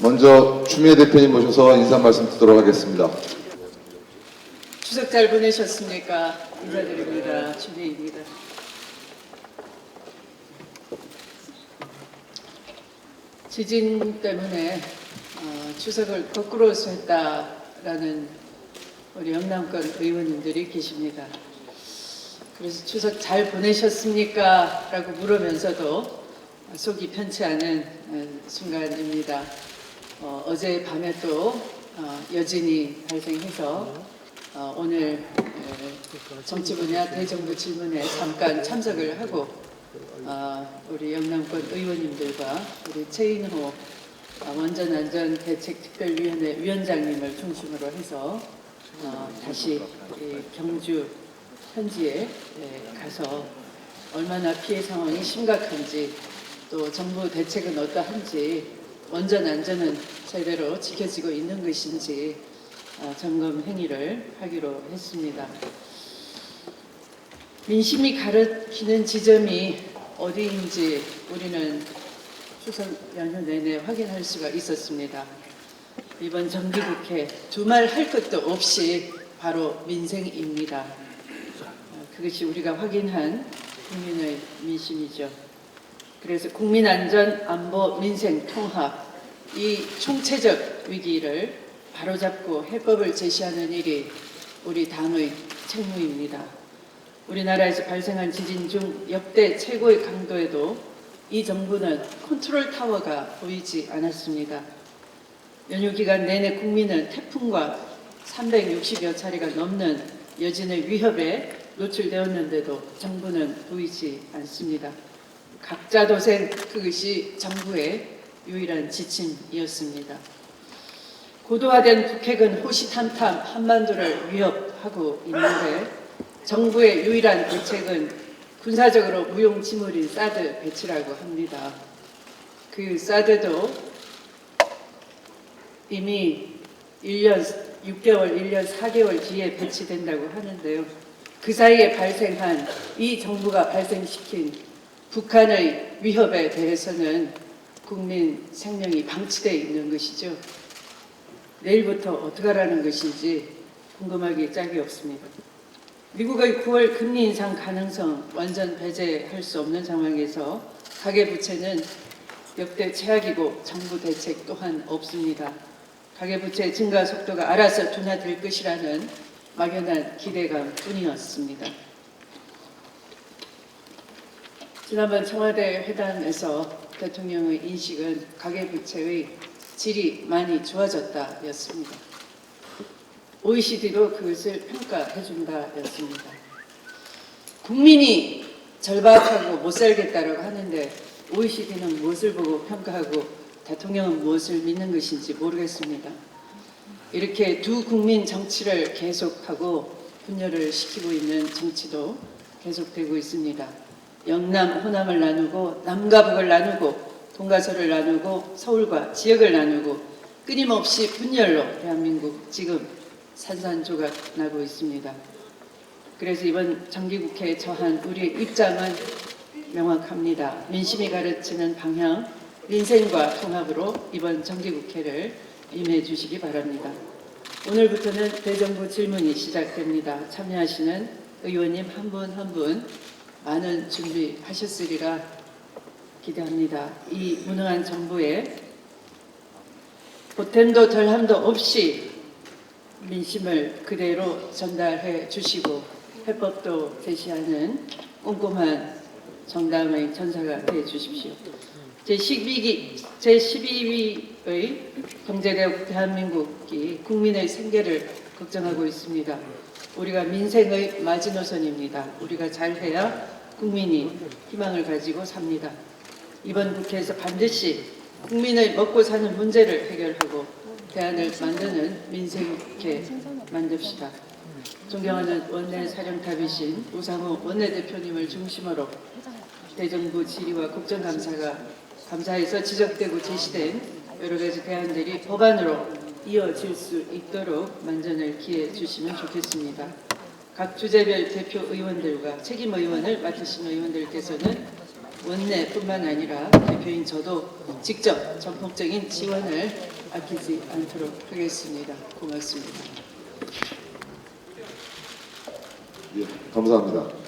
먼저 추미애 대표님 모셔서 인사 말씀 듣도록 하겠습니다. 추석 잘 보내셨습니까? 인사드립니다. 주미입니다. 지진 때문에 어, 추석을 거꾸로서 했다라는 우리 영남권 의원님들이 계십니다. 그래서 추석 잘 보내셨습니까? 라고 물으면서도 속이 편치 않은 어, 순간입니다. 어, 어제 밤에 또 어, 여진이 발생해서 어, 오늘 에, 정치 분야 대정부 질문에 잠깐 참석을 하고 어, 우리 영남권 의원님들과 우리 최인호 어, 원전안전 대책특별위원회 위원장님을 중심으로 해서 어, 다시 이 경주 현지에 예, 가서 얼마나 피해 상황이 심각한지 또 정부 대책은 어떠한지 원전 안전은 제대로 지켜지고 있는 것인지 어, 점검 행위를 하기로 했습니다. 민심이 가르치는 지점이 어디인지 우리는 추석 연휴 내내 확인할 수가 있었습니다. 이번 정기국회 두말 할 것도 없이 바로 민생입니다. 어, 그것이 우리가 확인한 국민의 민심이죠. 그래서 국민 안전, 안보, 민생, 통합 이 총체적 위기를 바로잡고 해법을 제시하는 일이 우리 당의 책무입니다. 우리나라에서 발생한 지진 중 역대 최고의 강도에도 이 정부는 컨트롤 타워가 보이지 않았습니다. 연휴 기간 내내 국민은 태풍과 360여 차례가 넘는 여진의 위협에 노출되었는데도 정부는 보이지 않습니다. 각자 도생 그것이 정부의 유일한 지침이었습니다. 고도화된 북핵은 호시탐탐 한반도를 위협하고 있는데 정부의 유일한 대책은 군사적으로 무용지물인 사드 배치라고 합니다. 그 사드도 이미 1년 6개월, 1년 4개월 뒤에 배치된다고 하는데요. 그 사이에 발생한 이 정부가 발생시킨 북한의 위협에 대해서는 국민 생명이 방치되어 있는 것이죠. 내일부터 어떻게 하라는 것인지 궁금하기 짝이 없습니다. 미국의 9월 금리 인상 가능성 완전 배제할 수 없는 상황에서 가계부채는 역대 최악이고 정부 대책 또한 없습니다. 가계부채 증가 속도가 알아서 둔화될 것이라는 막연한 기대감 뿐이었습니다. 지난번 청와대 회담에서 대통령의 인식은 가계부채의 질이 많이 좋아졌다 였습니다. OECD도 그것을 평가해준다 였습니다. 국민이 절박하고 못 살겠다라고 하는데 OECD는 무엇을 보고 평가하고 대통령은 무엇을 믿는 것인지 모르겠습니다. 이렇게 두 국민 정치를 계속하고 분열을 시키고 있는 정치도 계속되고 있습니다. 영남, 호남을 나누고 남과 북을 나누고 동가서를 나누고 서울과 지역을 나누고 끊임없이 분열로 대한민국 지금 산산조각 나고 있습니다. 그래서 이번 정기국회에 처한 우리의 입장은 명확합니다. 민심이 가르치는 방향, 민생과 통합으로 이번 정기국회를 임해 주시기 바랍니다. 오늘부터는 대정부 질문이 시작됩니다. 참여하시는 의원님 한 분 한 분 많은 준비하셨으리라 기대합니다. 이 무능한 정부에 보탬도 덜함도 없이 민심을 그대로 전달해 주시고 해법도 제시하는 꼼꼼한 정당의 전사가 되어 주십시오. 제12기, 제12위 의 경제개혁 대한민국이 국민의 생계를 걱정하고 있습니다. 우리가 민생의 마지노선입니다. 우리가 잘해야 국민이 희망을 가지고 삽니다. 이번 국회에서 반드시 국민의 먹고 사는 문제를 해결하고 대안을 만드는 민생국회 만듭시다. 존경하는 원내 사령탑이신 우상호 원내대표님을 중심으로 대정부 질의와 국정감사가 감사에서 지적되고 제시된 여러 가지 대안들이 법안으로 이어질 수 있도록 만전을 기해 주시면 좋겠습니다. 각 주제별 대표 의원들과 책임 의원을 맡으신 의원들께서는 원내뿐만 아니라 대표인 저도 직접 전폭적인 지원을 아끼지 않도록 하겠습니다. 고맙습니다. 예, 감사합니다.